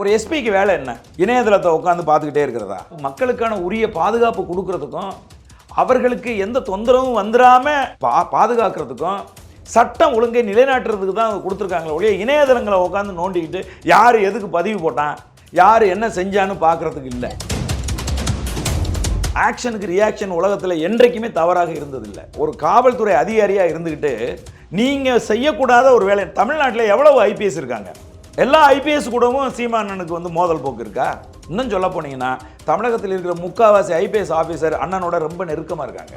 ஒரு எஸ்பிக்கு வேலை என்ன? இணையதளத்தை உட்காந்து பார்த்துக்கிட்டே இருக்கிறதா? மக்களுக்கான உரிய பாதுகாப்பு கொடுக்கறதுக்கும் அவர்களுக்கு எந்த தொந்தரவும் வந்துடாம பா பாதுகாக்கிறதுக்கும் சட்டம் ஒழுங்கை நிலைநாட்டுறதுக்கு தான் கொடுத்துருக்காங்களே ஒழிய இணையதளங்களை உட்காந்து நோண்டிக்கிட்டு யார் எதுக்கு பதிவு போட்டான் யார் என்ன செஞ்சான்னு பார்க்கறதுக்கு இல்லை. ஆக்ஷனுக்கு ரியாக்ஷன் உலகத்தில் என்றைக்குமே தவறாக இருந்ததில்லை. ஒரு காவல்துறை அதிகாரியாக இருந்துக்கிட்டு நீங்கள் செய்யக்கூடாத ஒரு வேலை தமிழ்நாட்டில் எவ்வளவு ஐபிஎஸ் இருக்காங்க? எல்லா ஐபிஎஸ் கூடவும் சீமானனுக்கு வந்து மோதல் போக்கு இருக்கா? இன்னும் சொல்ல போனீங்கன்னா தமிழகத்தில் இருக்கிற முக்காவாசி ஐபிஎஸ் ஆஃபீஸர் அண்ணனோட ரொம்ப நெருக்கமாக இருக்காங்க.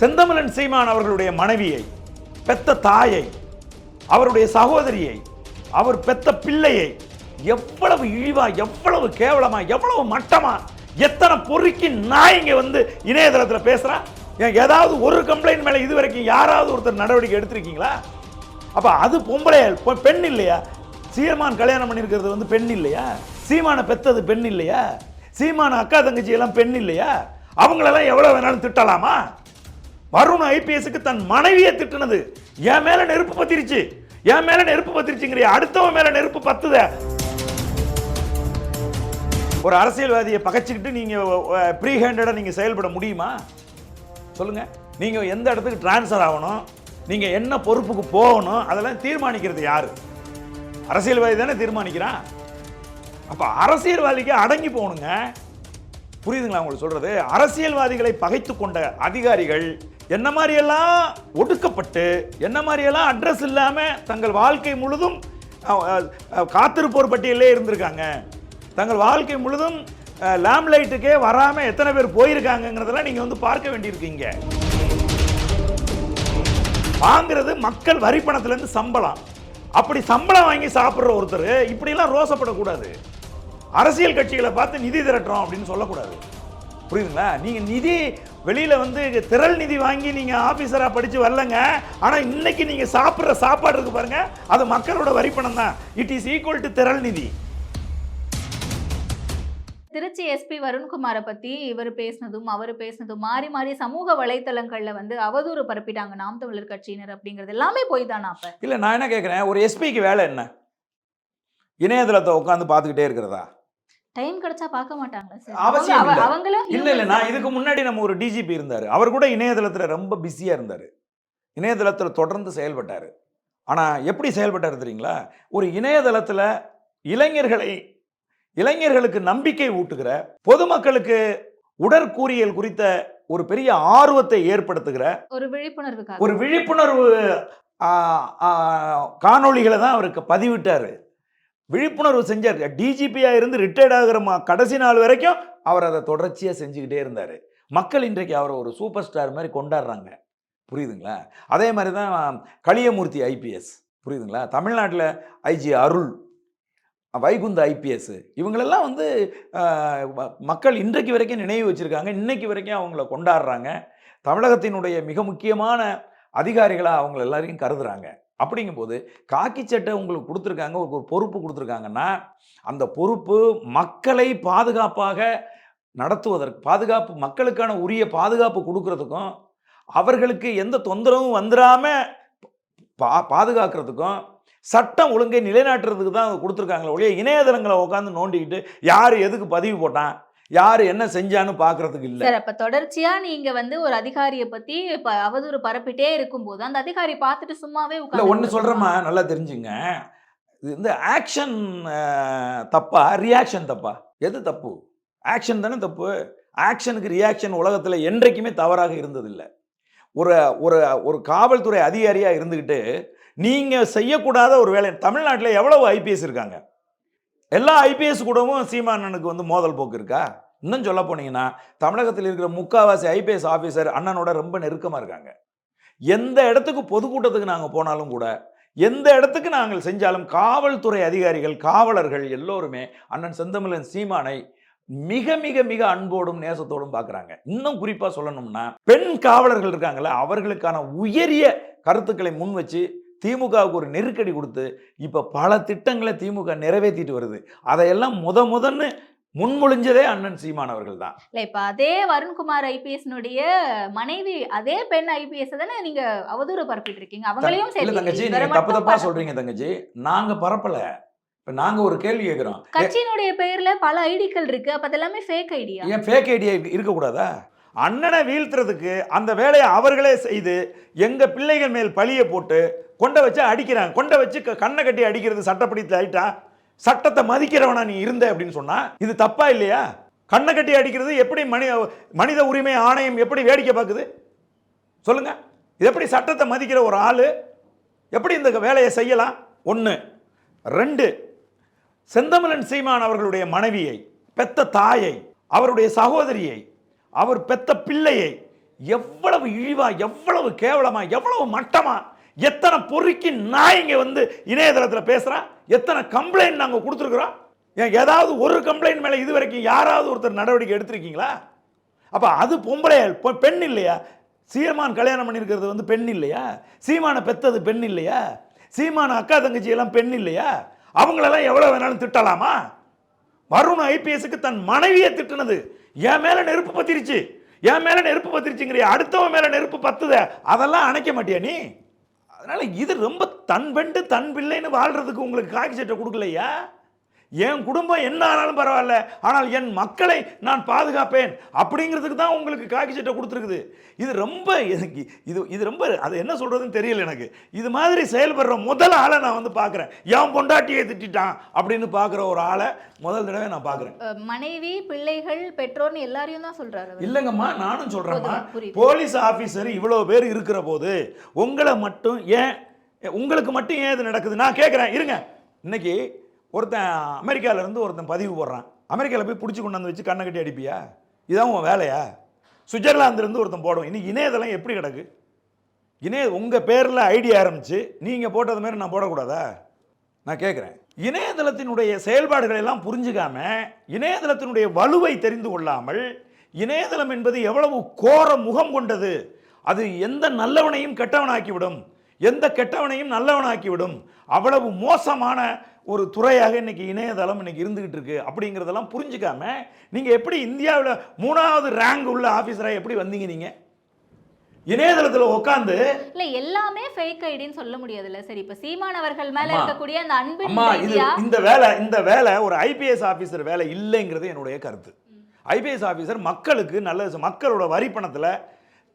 செந்தமிழன் சீமான் அவர்களுடைய மனைவியை பெத்த தாயை அவருடைய சகோதரியை அவர் பெத்த பிள்ளையை எவ்வளவு இழிவா எவ்வளவு கேவலமா எவ்வளவு மட்டமா எத்தனை பொறுக்கி நாய்ங்க வந்து இணையதளத்தில் பேசுறா? ஏதாவது ஒரு கம்ப்ளைண்ட் மேல இது வரைக்கும் யாராவது ஒருத்தர் நடவடிக்கை எடுத்திருக்கீங்களா? அப்போ அது பொம்பளை பெண் இல்லையா? சீமான் கல்யாணம் பண்ணியிருக்கிறது வந்து பெண் இல்லையா? சீமானை பெத்தது பெண் இல்லையா? சீமான அக்கா தங்கச்சி எல்லாம் பெண் இல்லையா? அவங்களெல்லாம் எவ்வளோ வேணாலும் திட்டலாமா? வருண் ஐபிஎஸ்க்கு தன் மனைவியை திட்டுனது. என் மேலே நெருப்பு பத்திருச்சு. என் மேலே நெருப்பு பத்திருச்சுங்கிறிய. அடுத்தவன் மேலே நெருப்பு பத்துத. ஒரு அரசியல்வாதியை பகைச்சிக்கிட்டு நீங்கள் ப்ரீ ஹேண்டடாக நீங்கள் செயல்பட முடியுமா? சொல்லுங்கள் நீங்கள் எந்த இடத்துக்கு டிரான்ஸ்ஃபர் ஆகணும்? நீங்கள் என்ன பொறுப்புக்கு போகணும் அதெல்லாம் தீர்மானிக்கிறது யார்? அரசியல்வாதி தானே தீர்மானிக்கிறான். அப்போ அரசியல்வாதிக்கு அடங்கி போகணுங்க. புரியுதுங்களா உங்களுக்கு சொல்கிறது அரசியல்வாதிகளை பகைத்து கொண்ட அதிகாரிகள் என்ன மாதிரியெல்லாம் ஒடுக்கப்பட்டு என்ன மாதிரியெல்லாம் அட்ரஸ் இல்லாமல் தங்கள் வாழ்க்கை முழுதும் காத்திருப்போர் பட்டியலே இருந்திருக்காங்க. தங்கள் வாழ்க்கை முழுதும் லேம்லைட்டுக்கே வராமல் எத்தனை பேர் போயிருக்காங்கங்கிறதெல்லாம் நீங்கள் வந்து பார்க்க வேண்டியிருக்கீங்க. வாங்குறது மக்கள் வரி பணத்துலேருந்து சம்பளம். அப்படி சம்பளம் வாங்கி சாப்பிட்ற ஒருத்தர் இப்படிலாம் ரோசப்படக்கூடாது. அரசியல் கட்சிகளை பார்த்து நிதி திரட்டுறோம் அப்படின்னு சொல்லக்கூடாது. புரியுதுங்களா? நீங்கள் நிதி வெளியில் வந்து திரள் நிதி வாங்கி நீங்கள் ஆஃபீஸராக படித்து வரலங்க. ஆனால் இன்னைக்கு நீங்கள் சாப்பிட்ற சாப்பாடு இருக்கு பாருங்கள் அது மக்களோட வரிப்பணம் தான் இட் இஸ் ஈக்குவல் டு திரள் நிதி. திருச்சி எஸ்பி வருண்குமாரை பத்தி இவர் பேசினதும் அவர் பேசினதும் மாறி மாறி சமூக வலைத்தளங்கள்ல வந்து அவதூறு பரப்பிட்டாங்க நாம் தமிழர் கட்சியினர் அப்படிங்கிறது எல்லாமே போய் தானா அப்ப? இல்ல நான் என்ன கேட்குறேன் ஒரு எஸ்பிக்கு வேலை என்ன? இணையதளத்தை உட்காந்து பார்த்துக்கிட்டே இருக்கிறதா? டைம் கிடைச்சா பார்க்க மாட்டாங்களா சார்? அவசியம். அவங்களும் இல்ல. இல்ல நான். இதுக்கு முன்னாடி நம்ம ஒரு டிஜிபி இருந்தார். அவர் கூட இணையதளத்துல ரொம்ப பிஸியா இருந்தார். இணையதளத்துல தொடர்ந்து செயல்பட்டார். ஆனா எப்படி செயல்பட்டார் தெரியுங்களா? ஒரு இணையதளத்துல இளைஞர்களை இளைஞர்களுக்கு நம்பிக்கை ஊட்டுகிற பொதுமக்களுக்கு உடற்கூறியல் குறித்த ஒரு பெரிய ஆர்வத்தை ஏற்படுத்துகிற ஒரு விழிப்புணர்வுக்காக. ஒரு விழிப்புணர்வு காணொளிகளை தான் அவருக்கு பதிவிட்டார். விழிப்புணர்வு செஞ்சார். டிஜிபியாக இருந்து ரிட்டையர்ட் ஆகிற ம- கடைசி நாள் வரைக்கும் அவர் அதை தொடர்ச்சியாக செஞ்சுக்கிட்டே இருந்தார். மக்கள் இன்றைக்கு அவரை ஒரு சூப்பர் ஸ்டார் மாதிரி கொண்டாடுறாங்க. புரியுதுங்களா? அதே மாதிரி தான் களியமூர்த்தி ஐபிஎஸ் புரியுதுங்களா? தமிழ்நாட்டில் ஐஜி அருள் வைகுந்த ஐபிஎஸ். இவங்களெல்லாம் வந்து ம- மக்கள் இன்றைக்கு வரைக்கும் நினைவு வச்சுருக்காங்க. இன்றைக்கு வரைக்கும் அவங்கள கொண்டாடுறாங்க. தமிழகத்தினுடைய மிக முக்கியமான அதிகாரிகளாக அவங்கள எல்லாரையும் கருதுறாங்க. அப்படிங்கும்போது காக்கி சட்டை உங்களுக்கு கொடுத்துருக்காங்க ஒரு பொறுப்பு கொடுத்துருக்காங்கன்னா அந்த பொறுப்பு மக்களை பாதுகாப்பாக நடத்துவதற்கு பாதுகாப்பு மக்களுக்கான உரிய பாதுகாப்பு கொடுக்கறதுக்கும் அவர்களுக்கு எந்த தொந்தரவும் வந்துடாமல் பா பாதுகாக்கிறதுக்கும் சட்டம் ஒழுங்கை நிலைநாட்டுறதுக்கு தான் கொடுத்துருக்காங்களே ஒழிய இணையதளங்களை உட்காந்து நோண்டிக்கிட்டு யார் எதுக்கு பதிவு போட்டான்? யார் என்ன செஞ்சான்னு பார்க்கறதுக்கு இல்லை. சார் அப்ப தொடர்ச்சியா நீங்க வந்து ஒரு அதிகாரியை பத்தி ப- அவதூறு பரப்பிட்டே இருக்கும்போது அந்த அதிகாரி பார்த்துட்டு சும்மாவே இல்லை ஒன்று சொல்கிறேம்மா நல்லா தெரிஞ்சுங்க. இது இந்த ஆக்ஷன் தப்பா? ரியாக்ஷன் தப்பா? எது தப்பு? ஆக்ஷன் தானே தப்பு. ஆக்ஷனுக்கு ரியாக்ஷன் உலகத்தில் என்றைக்குமே தவறாக இருந்ததில்லை. ஒரு ஒரு ஒரு காவல்துறை அதிகாரியாக இருந்துக்கிட்டு நீங்கள் செய்யக்கூடாத ஒரு வேலை. தமிழ்நாட்டில் எவ்வளவு ஐபிஎஸ் இருக்காங்க? எல்லா ஐபிஎஸ் கூடவும் சீமானனுக்கு வந்து மோதல் போக்கு இருக்கா? இன்னும் சொல்ல போனீங்கன்னா தமிழகத்தில் இருக்கிற முக்காவாசி ஐபிஎஸ் ஆஃபீஸர் அண்ணனோட ரொம்ப நெருக்கமாக இருக்காங்க. எந்த இடத்துக்கு பொதுக்கூட்டத்துக்கு நாங்கள் போனாலும் கூட எந்த இடத்துக்கு நாங்கள் செஞ்சாலும் காவல்துறை அதிகாரிகள் காவலர்கள் எல்லோருமே அண்ணன் செந்தமிழன் சீமானை மிக மிக மிக அன்போடும் நேசத்தோடும் பார்க்குறாங்க. இன்னும் குறிப்பாக சொல்லணும்னா பெண் காவலர்கள் இருக்காங்கல்ல அவர்களுக்கான உயரிய கருத்துக்களை முன் வச்சு திமுகவுக்கு ஒரு நெருக்கடி கொடுத்து இப்போ பல திட்டங்களை திமுக நிறைவேற்றிட்டு வருது. அதையெல்லாம் முத முதன்னு முன்மொழிஞ்சதே அண்ணன் சீமான் அவர்கள் தான். இல்ல இப்ப அதே வருண்குமார் ஐபிஎஸ்னுடைய மனைவி அதே பெண் ஐபிஎஸ் தானே நீங்க அவதூறு பரப்பிட்டு இருக்கீங்க அவங்களையும் சேர்த்து தங்கச்சி நீங்க தப்பு தப்பா சொல்றீங்க தங்கச்சி. நாங்க பரப்பல. இப்போ நாங்கள் ஒரு கேள்வி கேட்குறோம் கட்சியினுடைய பெயர்ல பல ஐடிக்கள் இருக்கு. அப்ப அதெல்லாமே ஃபேக் ஐடியா? ஏன் ஃபேக் ஐடியா இருக்கக்கூடாதா அண்ணனை வீழ்த்துறதுக்கு அந்த வேலையை அவர்களே செய்து எங்கள் பிள்ளைகள் மேல் பழியை போட்டு கொண்ட வச்சு அடிக்கிறாங்க. கொண்டை வச்சு கண்ணை கட்டி அடிக்கிறது சட்டப்படி ஆயிட்டா? சட்டத்தை மதிக்கிறவனா நீ இருந்த அப்படின்னு சொன்னால் இது தப்பா இல்லையா? கண்ணை கட்டி அடிக்கிறது எப்படி மனித மனித உரிமை ஆணையம் எப்படி வேடிக்கை பார்க்குது? சொல்லுங்கள் இது எப்படி சட்டத்தை மதிக்கிற ஒரு ஆள்? எப்படி இந்த வேலையை செய்யலாம்? ஒன்று ரெண்டு செந்தமிழன் சீமான் அவர்களுடைய மனைவியை பெத்த தாயை அவருடைய சகோதரியை அவர் பெத்த பிள்ளையை எவ்வளவு இழிவா எவ்வளவு கேவலமா எவ்வளவு மட்டமா எத்தனை பொறுக்கி நாய்ங்க வந்து இணையதளத்தில் பேசுறான் எத்தனை கம்ப்ளைண்ட் நாங்கள் கொடுத்துருக்குறோம்? ஏன் ஏதாவது ஒரு கம்ப்ளைண்ட் மேலே இது வரைக்கும் யாராவது ஒருத்தர் நடவடிக்கை எடுத்திருக்கீங்களா? அப்போ அது பொம்பளை பெண் இல்லையா? சீமான் கல்யாணம் பண்ணியிருக்கிறது வந்து பெண் இல்லையா? சீமானை பெத்தது பெண் இல்லையா? சீமான அக்கா தங்கச்சி எல்லாம் பெண் இல்லையா? அவங்களெல்லாம் எவ்வளோ வேணாலும் திட்டலாமா? வருண் ஐபிஎஸ்க்கு தன் மனைவியை திட்டுனது. என் மேல நெருப்பு பத்திருச்சு. என் மேல நெருப்பு பத்திருச்சுங்கிறிய அடுத்தவன் மேல நெருப்பு பத்துத அதெல்லாம் அணைக்க மாட்டியா நீ? அதனால இது ரொம்ப தன் பெண்டு தன் பிள்ளைன்னு வாழ்றதுக்கு உங்களுக்கு காக்கி சட்டை கொடுக்கலையா? என் குடும்பம் என்ன ஆனாலும் பரவாயில்ல ஆனால் என் மக்களை நான் பாதுகாப்பேன் அப்படிங்கிறதுக்கு தான் உங்களுக்கு காக்கி சட்டை கொடுத்துருக்குது. இது ரொம்ப எனக்கு இது இது ரொம்ப அது என்ன சொல்றதுன்னு தெரியல எனக்கு. இது மாதிரி செயல்படுற முதல் ஆளை நான் வந்து பார்க்குறேன். என் பொண்டாட்டியை திட்டிட்டான் அப்படின்னு பார்க்குற ஒரு ஆளை முதல் தடவை நான் பார்க்குறேன். மனைவி பிள்ளைகள் பெற்றோர்னு எல்லாரையும் தான் சொல்றாரு அவர். இல்லைங்கம்மா நானும் சொல்கிறேம்மா. போலீஸ் ஆஃபீஸர் இவ்வளோ பேர் இருக்கிற போது உங்களை மட்டும் ஏன் உங்களுக்கு மட்டும் ஏன் இது நடக்குது? நான் கேட்குறேன் இருங்க. இன்னைக்கு ஒருத்தன் அமெரிக்காவிலேருந்து ஒருத்தன் பதிவு போடுறான். அமெரிக்காவில் போய் பிடிச்சி கொண்டாந்து வச்சு கண்ணை கட்டி அடிப்பியா? இதான் உன் வேலையா? சுவிட்சர்லாந்துலேருந்து ஒருத்தன் போடும் இன்னைக்கு இணையதளம் எப்படி கிடக்கு? இணைய உங்கள் பேரில் ஐடியா ஆரம்பிச்சு நீங்கள் போட்டது மாதிரி நான் போடக்கூடாதா? நான் கேட்குறேன் இணையதளத்தினுடைய செயல்பாடுகளை எல்லாம் புரிஞ்சுக்காம இணையதளத்தினுடைய வலுவை தெரிந்து கொள்ளாமல் இணையதளம் என்பது எவ்வளவு கோர முகம் கொண்டது? அது எந்த நல்லவனையும் கெட்டவனாக்கிவிடும். எந்த கெட்டவனையும் நல்லவனாக்கிவிடும். அவ்வளவு மோசமான ஒரு துறையாக இன்னைக்கு இணையதளம் இன்னைக்கு இருந்துகிட்டு இருக்கு அப்படிங்கிறதெல்லாம் புரிஞ்சுக்காம நீங்க எப்படி இந்தியாவில் மூணாவது ரேங்க் உள்ள ஆஃபீஸராக எப்படி வந்தீங்க நீங்க? இணையதளத்தில் உட்காந்து இல்ல எல்லாமே ஃபேக் ஐடின்னு சொல்ல முடியாதுல்ல. சரி இப்ப சீமான் அவர்கள் மேல இருக்கக்கூடிய அந்த அம்மா இது இந்த வேலை இந்த வேலை ஒரு ஐபிஎஸ் ஆபீசர் வேலை இல்லைங்கிறது என்னுடைய கருத்து. ஐபிஎஸ் ஆபீசர் மக்களுக்கு நல்ல மக்களோட வரி பணத்தில்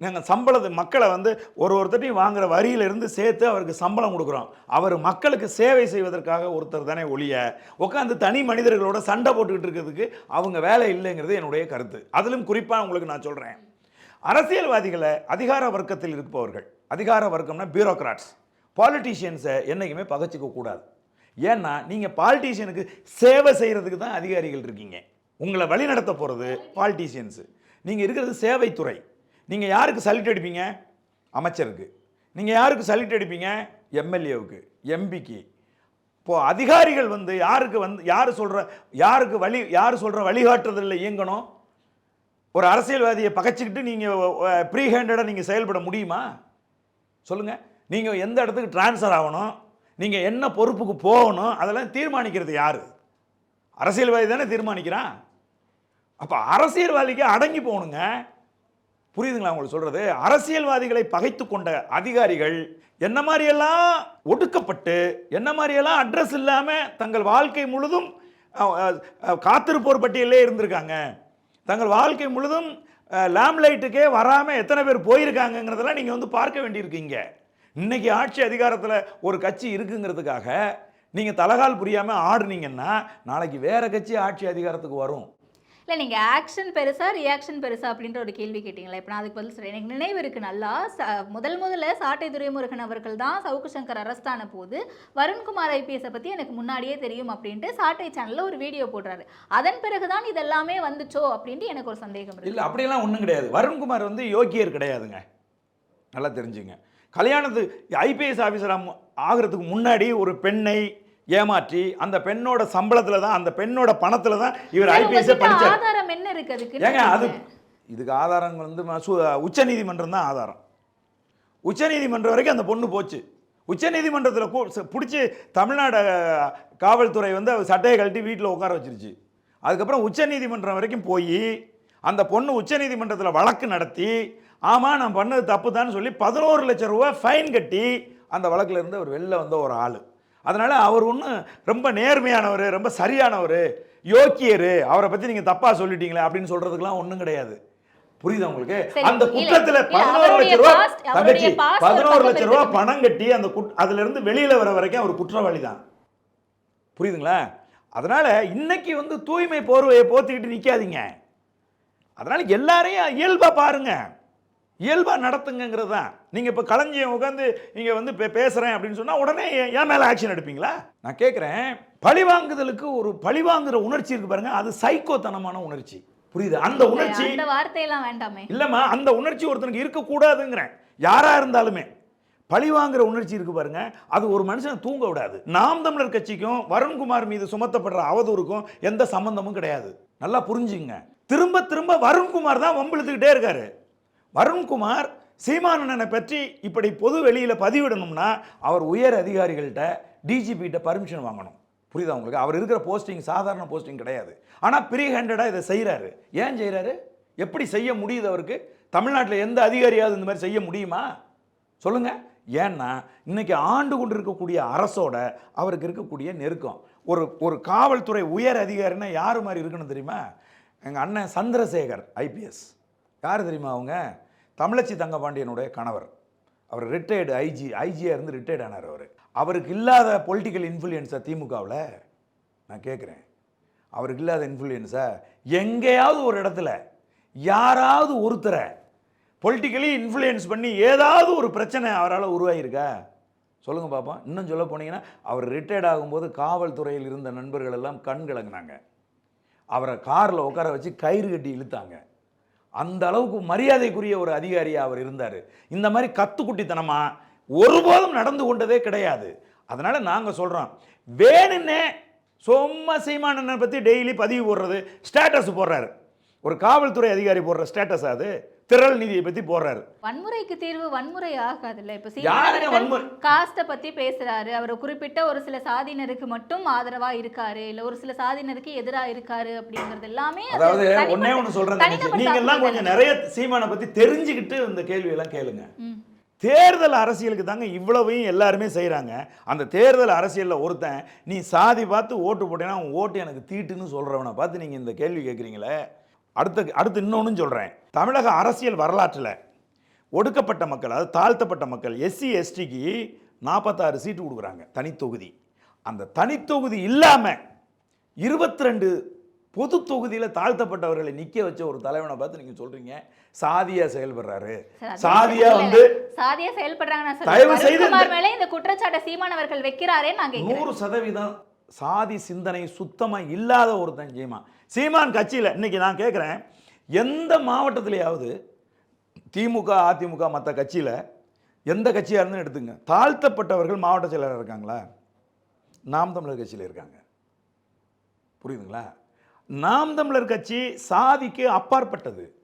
நாங்கள் சம்பளத்தை மக்களை வந்து ஒரு ஒருத்தரையும் வாங்குகிற வரியிலிருந்து சேர்த்து அவருக்கு சம்பளம் கொடுக்குறோம். அவர் மக்களுக்கு சேவை செய்வதற்காக ஒருத்தர் தானே ஒழிய உட்காந்து தனி மனிதர்களோட சண்டை போட்டுக்கிட்டு இருக்கிறதுக்கு அவங்க வேலை இல்லைங்கிறது என்னுடைய கருத்து. அதிலும் குறிப்பாக உங்களுக்கு நான் சொல்கிறேன் அரசியல்வாதிகளை அதிகார வர்க்கத்தில் இருப்பவர்கள் அதிகார வர்க்கம்னா பியூரோக்ராட்ஸ் பாலிட்டிஷியன்ஸை என்றைக்குமே பகைச்சிக்க கூடாது. ஏன்னா நீங்கள் பாலிட்டிஷியனுக்கு சேவை செய்கிறதுக்கு தான் அதிகாரிகள் இருக்கீங்க. உங்களை வழிநடத்த போகிறது பாலிட்டிஷியன்ஸு நீங்கள் இருக்கிறது சேவைத்துறை. நீங்கள் யாருக்கு சல்யூட் அடிப்பீங்க? அமைச்சருக்கு. நீங்கள் யாருக்கு சல்யூட் அடிப்பீங்க? எம்எல்ஏவுக்கு எம்பிக்கு இப்போது அதிகாரிகள் வந்து யாருக்கு வந்து யார் சொல்கிற யாருக்கு வழி யார் சொல்கிற வழிகாட்டுறதில் இயங்கணும்? ஒரு அரசியல்வாதியை பகைச்சிக்கிட்டு நீங்கள் ப்ரீ ஹேண்டடாக நீங்கள் செயல்பட முடியுமா? சொல்லுங்கள் நீங்கள் எந்த இடத்துக்கு ட்ரான்ஸ்ஃபர் ஆகணும்? நீங்கள் என்ன பொறுப்புக்கு போகணும்? அதெல்லாம் தீர்மானிக்கிறது யார்? அரசியல்வாதி தானே தீர்மானிக்கிறான். அப்போ அரசியல்வாதிக்கு அடங்கி போகணுங்க. புரியுதுங்களா உங்களுக்கு சொல்கிறது அரசியல்வாதிகளை பகைத்து கொண்ட அதிகாரிகள் என்ன மாதிரியெல்லாம் ஒடுக்கப்பட்டு என்ன மாதிரியெல்லாம் அட்ரஸ் இல்லாமல் தங்கள் வாழ்க்கை முழுதும் காத்திருப்போர் பட்டியலே இருந்திருக்காங்க. தங்கள் வாழ்க்கை முழுதும் லேம்லைட்டுக்கே வராமல் எத்தனை பேர் போயிருக்காங்கங்கிறதெல்லாம் நீங்கள் வந்து பார்க்க வேண்டியிருக்கீங்க. இன்னைக்கு ஆட்சி அதிகாரத்தில் ஒரு கட்சி இருக்குங்கிறதுக்காக நீங்கள் தலகால் புரியாமல் ஆடுனீங்கன்னா நாளைக்கு வேறு கட்சி ஆட்சி அதிகாரத்துக்கு வரும். இல்லை நீங்கள் ஆக்ஷன் பெருசா ரியாக்ஷன் பெருசா அப்படின்ற ஒரு கேள்வி கேட்டீங்களா இப்போ நான் அதுக்கு பதில் சொல்றேன். எனக்கு நினைவு இருக்கு நல்லா. ச- முதல் முதல்ல சாட்டை துரைமுருகன் அவர்கள் தான் சவுக்கு சங்கர் அரஸ்தான போது வருண்குமார் ஐபிஎஸை பற்றி எனக்கு முன்னாடியே தெரியும் அப்படின்ட்டு சாட்டை சேனலில் ஒரு வீடியோ போடுறாரு. அதன் பிறகுதான் இதெல்லாமே வந்துச்சோ அப்படின்ட்டு எனக்கு ஒரு சந்தேகம் இல்லை அப்படியெல்லாம் ஒன்றும் கிடையாது. வருண்குமார் வந்து யோக்கியர் கிடையாதுங்க. நல்லா தெரிஞ்சுங்க. கல்யாணத்து ஐபிஎஸ் ஆஃபீஸராக ஆகிறதுக்கு முன்னாடி ஒரு பெண்ணை ஏமாற்றி அந்த பெண்ணோட சம்பளத்தில் தான் அந்த பெண்ணோட பணத்தில் தான் இவர் ஐபிஎஸ்ஸே படித்தார் ஆதாரம் என்ன இருக்கு அதுக்கு? ஏங்க அது இதுக்கு ஆதாரம் வந்து உச்சநீதிமன்றம் தான் ஆதாரம். உச்சநீதிமன்றம் வரைக்கும் அந்த பொண்ணு போச்சு. உச்சநீதிமன்றத்தில் பிடிச்சி தமிழ்நாடு காவல்துறை வந்து அவர் சட்டையை கழட்டி வீட்டில் உட்கார வச்சிருச்சு. அதுக்கப்புறம் உச்சநீதிமன்றம் வரைக்கும் போய் அந்த பொண்ணு உச்சநீதிமன்றத்தில் வழக்கு நடத்தி ஆமாம் நான் பண்ணது தப்பு தான் சொல்லி பதினோரு லட்சம் ரூபா ஃபைன் கட்டி அந்த வழக்குல இருந்து அவர் வெளில வந்த ஒரு ஆள். அதனால அவர் ஒன்றும் ரொம்ப நேர்மையானவர் ரொம்ப சரியானவர் யோக்கியர். அவரை பற்றி நீங்கள் தப்பாக சொல்லிட்டீங்களே அப்படின்னு சொல்றதுக்கெல்லாம் ஒன்றும் கிடையாது. புரியுதா உங்களுக்கு? அந்த குற்றத்துல பதினோரு அவருடைய லட்ச ரூபா past- அவருடைய தங்கச்சி பதினோரு பக்கம் லட்ச ரூபா இருக்கட்டும். பணம் கட்டி அந்த அதுல இருந்து வெளியில வர வரைக்கும் அவர் குற்றவாளி தான் புரியுதுங்களா? அதனால இன்னைக்கு வந்து தூய்மை போர்வையை போத்திக்கிட்டு நிக்காதீங்க. அதனால எல்லாரையும் இயல்பா பாருங்க. இயல்பா நடத்துங்கிறது தான் நீங்க இப்ப களஞ்சியம் உட்காந்து நீங்க வந்து பே- பேசுறேன் அப்படின்னு சொன்னா உடனே என் மேல ஆக்ஷன் எடுப்பீங்களா? நான் கேட்கிறேன் பழிவாங்குதலுக்கு ஒரு பழிவாங்குற உணர்ச்சி இருக்கு பாருங்க அது சைக்கோத்தனமான உணர்ச்சி. புரியுது? அந்த உணர்ச்சி அந்த வார்த்தையெல்லாம் வேண்டாமே. இல்லம்மா அந்த உணர்ச்சி ஒருத்தனுக்கு இருக்கக்கூடாதுங்கிறேன். யாரா இருந்தாலுமே. பழி வாங்குற உணர்ச்சி இருக்கு பாருங்க அது ஒரு மனுஷனை தூங்க விடாது. நாம் தமிழர் கட்சிக்கும் வருண்குமார் மீது சுமத்தப்படுற அவதூறுக்கும் எந்த சம்பந்தமும் கிடையாது. நல்லா புரிஞ்சுங்க. திரும்ப திரும்ப வருண்குமார் தான் வம்பிழுத்துக்கிட்டே இருக்காரு. வருண்குமார் சீமானனை பற்றி இப்படி பொது வெளியில் பதிவிடணும்னா அவர் உயர் அதிகாரிகள்கிட்ட டிஜிபிகிட்ட பர்மிஷன் வாங்கணும். புரியுதா உங்களுக்கு? அவர் இருக்கிற போஸ்டிங் சாதாரண போஸ்டிங் கிடையாது. ஆனால் ப்ரீ ஹேண்டடாக இதை செய்கிறாரு ஏன் செய்கிறாரு எப்படி செய்ய முடியுது அவருக்கு? தமிழ்நாட்டில் எந்த அதிகாரியாவது இந்த மாதிரி செய்ய முடியுமா? சொல்லுங்கள் ஏன்னா இன்றைக்கி ஆண்டு கொண்டு இருக்கக்கூடிய அரசோட அவருக்கு இருக்கக்கூடிய நெருக்கம். ஒரு ஒரு காவல்துறை உயர் அதிகாரின்னா யார் மாதிரி இருக்கணும் தெரியுமா? எங்கள் அண்ணன் சந்திரசேகர் ஐபிஎஸ் யார் தெரியுமா அவங்க? தமிழச்சி தங்கபாண்டியனுடைய கணவர். அவர் ரிட்டையர்டு ஐஜி ஐஜியாக இருந்து ரிட்டையர்ட் ஆனார் அவர். அவருக்கு இல்லாத பொலிட்டிக்கல் இன்ஃப்ளூயன்ஸை திமுகவில் நான் கேட்குறேன் அவருக்கு இல்லாத இன்ஃப்ளூயன்ஸை எங்கேயாவது ஒரு இடத்துல யாராவது ஒருத்தரை பொலிட்டிக்கலி இன்ஃப்ளூயன்ஸ் பண்ணி ஏதாவது ஒரு பிரச்சனை அவரால் உருவாகியிருக்கா சொல்லுங்கள் பார்ப்போம் இன்னும் சொல்ல போனீங்கன்னா அவர் ரிட்டையர்ட் ஆகும்போது காவல்துறையில் இருந்த நண்பர்கள் எல்லாம் கண் கலங்கினாங்க. அவரை காரில் உட்கார வச்சு கயிறு கட்டி இழுத்தாங்க. அந்த அளவுக்கு மரியாதைக்குரிய ஒரு அதிகாரியாக அவர் இருந்தார். இந்த மாதிரி கத்துக்குட்டித்தனமா ஒருபோதும் நடந்து கொண்டதே கிடையாது. அதனால் நாங்கள் சொல்கிறோம் வேணுன்னே சும்மா சீமானனை பற்றி டெய்லி பதிவு போடுறது ஸ்டேட்டஸ் போடுறாரு. ஒரு காவல்துறை அதிகாரி போடுற ஸ்டேட்டஸ் அது. திரள் நிதியை பற்றி போடுறாரு வன்முறைக்கு தீர்வு வன்முறை ஆகாதுல்ல. இப்ப? காஸ்ட பத்தி பேசுறாரு. அவர் குறிப்பிட்ட ஒரு சில சாதியினருக்கு மட்டும் ஆதரவா இருக்காரு. இல்ல ஒரு சில சாதியினருக்கு எதிரா இருக்காரு அப்படிங்கறது எல்லாமே அது அதாவது தனிப்பட்ட- ஒண்ணே தனிநபர் நீங்க எல்லாம் கொஞ்சம் நிறைய சீமானை பற்றி தெரிஞ்சுக்கிட்டு இந்த கேள்வியெல்லாம் கேளுங்க. ம். தேர்தல் அரசியலுக்கு தாங்க இவ்வளவையும் எல்லாருமே செய்கிறாங்க அந்த தேர்தல் அரசியலில் ஒருத்தன் நீ சாதி பார்த்து ஓட்டு போட்டேன்னா உன் ஓட்டு எனக்கு தீட்டுன்னு சொல்கிறவனை பார்த்து நீங்கள் இந்த கேள்வி கேட்குறீங்களே அடுத்த அடுத்து இன்னொன்றும் சொல்கிறேன் தமிழக அரசியல் வரலாற்றில் ஒடுக்கப்பட்ட மக்கள் அதாவது தாழ்த்தப்பட்ட மக்கள் எஸ்சி எஸ்டிக்கு நாற்பத்தாறு சீட்டு கொடுக்குறாங்க தனித்தொகுதி. அந்த தனித்தொகுதி இல்லாமல் இருபத்தி ரெண்டு பொது தொகுதியில் தாழ்த்தப்பட்டவர்களை நிற்க வச்ச ஒரு தலைவனை பார்த்து நீங்கள் சொல்கிறீங்க சாதியாக செயல்படுறாரு. சாதியா வந்து சாதியா செயல்படுறாங்க தயவு. செய்து மேலே இந்த குற்றச்சாட்டை சீமானவர்கள் வைக்கிறாரே கேட்கிறேன். நூறு சதவீதம் சாதி சிந்தனை சுத்தமா இல்லாத ஒருத்தன் சீமான். சீமான் கட்சியில் இன்னைக்கு நான் கேட்குறேன் எந்த மாவட்டத்திலேயாவது திமுக அதிமுக மற்ற கட்சியில் எந்த கட்சியாக இருந்து எடுத்துங்க. தாழ்த்தப்பட்டவர்கள் மாவட்ட செயலர் இருக்காங்களா? நாம் தமிழர் கட்சியில் இருக்காங்க. புரியுதுங்களா? நாம் தமிழர் கட்சி சாதிக்கு அப்பாற்பட்டது.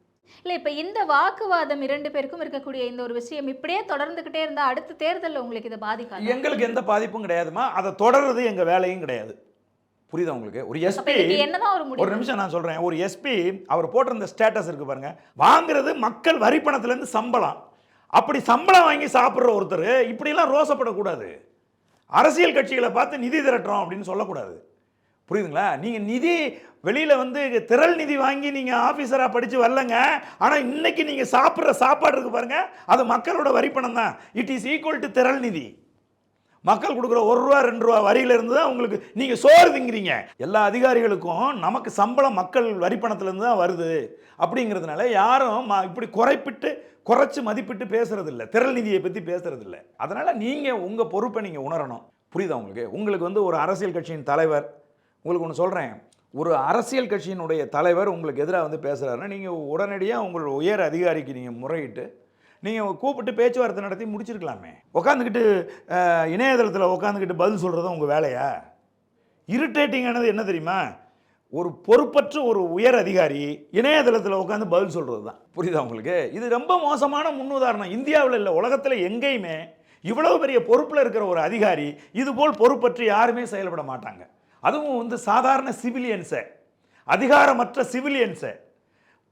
இல்ல இப்ப இந்த வாக்குவாதம் இரண்டு பேருக்கும் இருக்கக்கூடிய இந்த ஒரு விஷயம் இப்படியே தொடர்ந்துகிட்டே இருந்தா அடுத்த தேர்தல்ல உங்களுக்கு இதை பாதிக்காது? எங்களுக்கு எந்த பாதிப்பும் கிடையாதுமா அதை தொடர்றது எங்கள் வேலையும் கிடையாது. புரியுதா உங்களுக்கு? ஒரு எஸ்பி ஒரு நிமிஷம் நான் சொல்றேன். ஒரு எஸ்பி அவர் போட்டிருந்த ஸ்டேட்டஸ் இருக்கு பாருங்க. வாங்குறது மக்கள் வரி பணத்துல இருந்து சம்பளம். அப்படி சம்பளம் வாங்கி சாப்பிடுற ஒருத்தர் இப்படிலாம் ரோசப்படக்கூடாது. அரசியல் கட்சிகளை பார்த்து நிதி திரட்டுறோம் அப்படின்னு சொல்லக்கூடாது. புரியுதுங்களா? நீங்க நிதி வெளியில வந்து திரள் நிதி வாங்கி நீங்க ஆபீசரா படிச்சு வரலங்க. ஆனா இன்னைக்கு நீங்க சாப்பிடுற சாப்பாடு இருக்கு பாருங்க. அது மக்களோட வரி பணம் தான் இட் இஸ் ஈக்குவல் டு திரள் நிதி. மக்கள் கொடுக்குற ஒரு ரூபா ரெண்டு ரூபா வரியிலிருந்து தான் உங்களுக்கு நீங்கள் சோறு திங்கிறீங்க. எல்லா அதிகாரிகளுக்கும் நமக்கு சம்பளம் மக்கள் வரி பணத்துலேருந்து தான் வருது. அப்படிங்கிறதுனால யாரும் இப்படி குறைப்பிட்டு குறைச்சி மதிப்பிட்டு பேசுறதில்ல. திரள் நிதியை பற்றி பேசுறதில்ல. அதனால் நீங்கள் உங்கள் பொறுப்பை நீங்கள் உணரணும். புரியுதா உங்களுக்கு? உங்களுக்கு வந்து ஒரு அரசியல் கட்சியின் தலைவர் உங்களுக்கு ஒன்று சொல்கிறேன் ஒரு அரசியல் கட்சியினுடைய தலைவர் உங்களுக்கு எதிராக வந்து பேசுகிறாருன்னா நீங்கள் உடனடியாக உங்களோட உயர் அதிகாரிக்கு நீங்கள் முறையிட்டு நீங்கள் கூப்பிட்டு பேச்சுவார்த்தை நடத்தி முடிச்சிருக்கலாமே. உட்காந்துக்கிட்டு இணையதளத்தில் உட்காந்துக்கிட்டு பதில் சொல்கிறது உங்கள் வேலையா? இரிட்டேட்டிங்கானது என்ன தெரியுமா? ஒரு பொறுப்பற்ற ஒரு உயர் அதிகாரி இணையதளத்தில் உட்காந்து பதில் சொல்கிறது தான் புரியுதா உங்களுக்கு? இது ரொம்ப மோசமான முன்னுதாரணம். இந்தியாவில் இல்லை உலகத்தில் எங்கேயுமே இவ்வளவு பெரிய பொறுப்பில் இருக்கிற ஒரு அதிகாரி இதுபோல் பொறுப்பற்று யாருமே செயல்பட மாட்டாங்க. அதுவும் வந்து சாதாரண சிவிலியன்ஸை. அதிகாரமற்ற சிவிலியன்ஸை.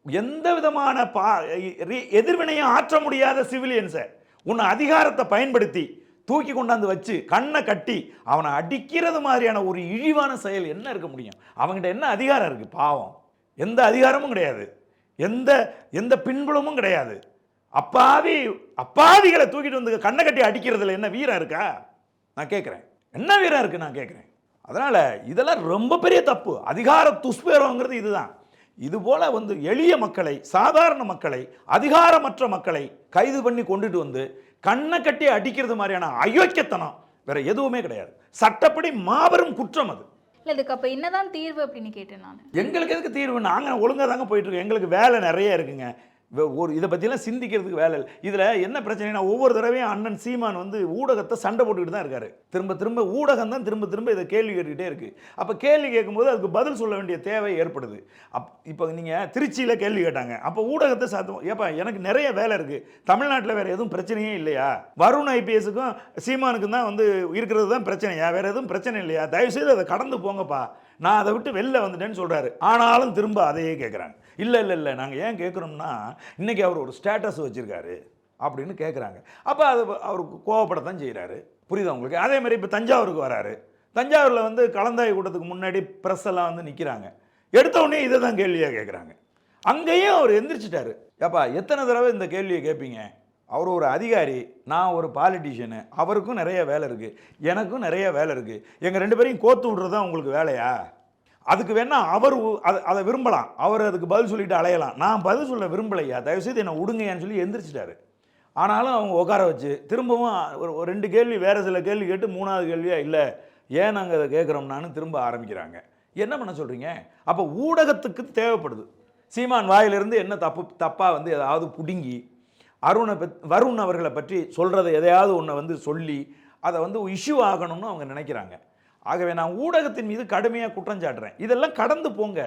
எந்த விதமான பா ரி- எதிர்வினையும் ஆற்ற முடியாத சிவிலியன்ஸை உன் அதிகாரத்தை பயன்படுத்தி தூக்கி கொண்டாந்து வச்சு கண்ணை கட்டி அவனை அடிக்கிறது மாதிரியான ஒரு இழிவான செயல் என்ன இருக்க முடியும்? அவங்ககிட்ட என்ன அதிகாரம் இருக்குது பாவம். எந்த அதிகாரமும் கிடையாது. எந்த எந்த பின்புலமும் கிடையாது. அப்பாவி அப்பாவிகளை தூக்கிட்டு வந்து கண்ணை கட்டி அடிக்கிறதுல என்ன வீரம் இருக்கா? நான் கேட்குறேன். என்ன வீரம் இருக்குது நான் கேட்குறேன். அதனால் இதெல்லாம் ரொம்ப பெரிய தப்பு. அதிகார துஷ்பேரங்கிறது இதுதான். இது போல வந்து எளிய மக்களை சாதாரண மக்களை அதிகாரமற்ற மக்களை கைது பண்ணி கொண்டுட்டு வந்து கண்ணை கட்டி அடிக்கிறது மாதிரியான அயோக்கியத்தனம் வேற எதுவுமே கிடையாது. சட்டப்படி மாபெரும் குற்றம் அது. இல்லை இதுக்கு அப்போ என்னதான் தீர்வு அப்படின்னு கேட்டேன் நான். எங்களுக்கு எதுக்கு தீர்வு நாங்கள் ஒழுங்காக தாங்க போயிட்டு இருக்கோம். எங்களுக்கு வேலை நிறைய இருக்குங்க. ஒரு இதை பற்றிலாம் சிந்திக்கிறதுக்கு வேலை இல்லை. இதில் என்ன பிரச்சனைனா ஒவ்வொரு தடவையும் அண்ணன் சீமான் வந்து ஊடகத்தை சண்டை போட்டுக்கிட்டு தான் இருக்காரு. திரும்ப திரும்ப ஊடகம் தான் திரும்ப திரும்ப இதை கேள்வி கேட்டுக்கிட்டே இருக்குது அப்போ கேள்வி கேட்கும்போது அதுக்கு பதில் சொல்ல வேண்டிய தேவை ஏற்படுது. அப் இப்போ நீங்கள் திருச்சியில் கேள்வி கேட்டாங்க. அப்போ ஊடகத்தை சாத்துவோம் ஏப்பா எனக்கு நிறைய வேலை இருக்குது தமிழ்நாட்டில் வேறு எதுவும் பிரச்சனையே இல்லையா? வருண் ஐபிஎஸுக்கும் சீமானுக்கும் தான் வந்து இருக்கிறது தான் பிரச்சனையா? வேறு எதுவும் பிரச்சனை இல்லையா? தயவுசெய்து அதை கடந்து போங்கப்பா. நான் அதை விட்டு வெளில வந்துட்டேன்னு சொல்கிறாரு ஆனாலும் திரும்ப அதையே கேட்குறாங்க இல்லை இல்லை இல்லை. நாங்கள் ஏன் கேட்குறோம்னா இன்றைக்கி அவர் ஒரு ஸ்டேட்டஸ் வச்சுருக்காரு அப்படின்னு கேட்குறாங்க அப்போ அது அவருக்கு கோவப்படத்தான் செய்கிறாரு புரியுதா உங்களுக்கு? அதே மாதிரி இப்போ தஞ்சாவூருக்கு வராரு. தஞ்சாவூரில் வந்து கலந்தாய் கூட்டத்துக்கு முன்னாடி ப்ரெஸ் எல்லாம் வந்து நிற்கிறாங்க எடுத்தவுடனே இதை தான் கேள்வியாக கேட்குறாங்க அங்கேயும் அவர் எந்திரிச்சிட்டாரு. ஏப்பா எத்தனை தடவை இந்த கேள்வியை கேட்பீங்க அவர் ஒரு அதிகாரி நான் ஒரு பாலிட்டிஷியனு அவருக்கும் நிறைய வேலை இருக்குது எனக்கும் நிறைய வேலை இருக்குது எங்கள் ரெண்டு பேரையும் கோத்து விட்றது தான் உங்களுக்கு வேலையா? அதுக்கு வேணால் அவர் அதை அதை விரும்பலாம். அவர் அதுக்கு பதில் சொல்லிட்டு அலையலாம். நான் பதில் சொல்ல விரும்பலையா? தயவுசெய்து என்னை விடுங்கன்னு சொல்லி எந்திரிச்சிட்டாரு. ஆனாலும் அவங்க உட்கார வச்சு திரும்பவும் ஒரு ரெண்டு கேள்வி வேறு சில கேள்வி கேட்டு மூணாவது கேள்வியா இல்லை ஏன் நாங்கள் அதை கேட்குறோம்னான்னு திரும்ப ஆரம்பிக்கிறாங்க. என்ன பண்ண சொல்கிறீங்க அப்போ ஊடகத்துக்கு தேவைப்படுது. சீமான் வாயிலிருந்து என்ன தப்பு தப்பாக வந்து ஏதாவது பிடுங்கி அருணை பத் வருண் அவர்களை பற்றி சொல்கிறத எதையாவது ஒன்றை வந்து சொல்லி அதை வந்து இஷ்யூ ஆகணும்னு அவங்க நினைக்கிறாங்க. ஆகவே நான் ஊடகத்தின் மீது கடுமையாக குற்றம் சாட்டுறேன். இதெல்லாம் கடந்து போங்க.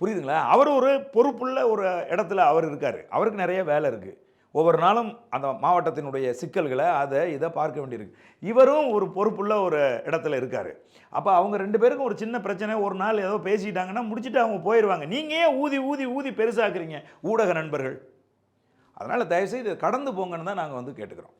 புரியுதுங்களா? அவர் ஒரு பொறுப்புள்ள ஒரு இடத்துல அவர் இருக்கார். அவருக்கு நிறைய வேலை இருக்குது ஒவ்வொரு நாளும் அந்த மாவட்டத்தினுடைய சிக்கல்களை அதை இதை பார்க்க வேண்டியிருக்கு. இவரும் ஒரு பொறுப்புள்ள ஒரு இடத்துல இருக்கார். அப்போ அவங்க ரெண்டு பேருக்கும் ஒரு சின்ன பிரச்சனை ஒரு நாள் ஏதோ பேசிட்டாங்கன்னா முடிச்சுட்டு அவங்க போயிடுவாங்க நீங்கள் ஏன் ஊதி ஊதி ஊதி பெருசாக்குறீங்க ஊடக நண்பர்கள்? அதனால் தயவுசெய்து கடந்து போங்கன்னு தான் நாங்கள் வந்து கேட்டுக்கிறோம்.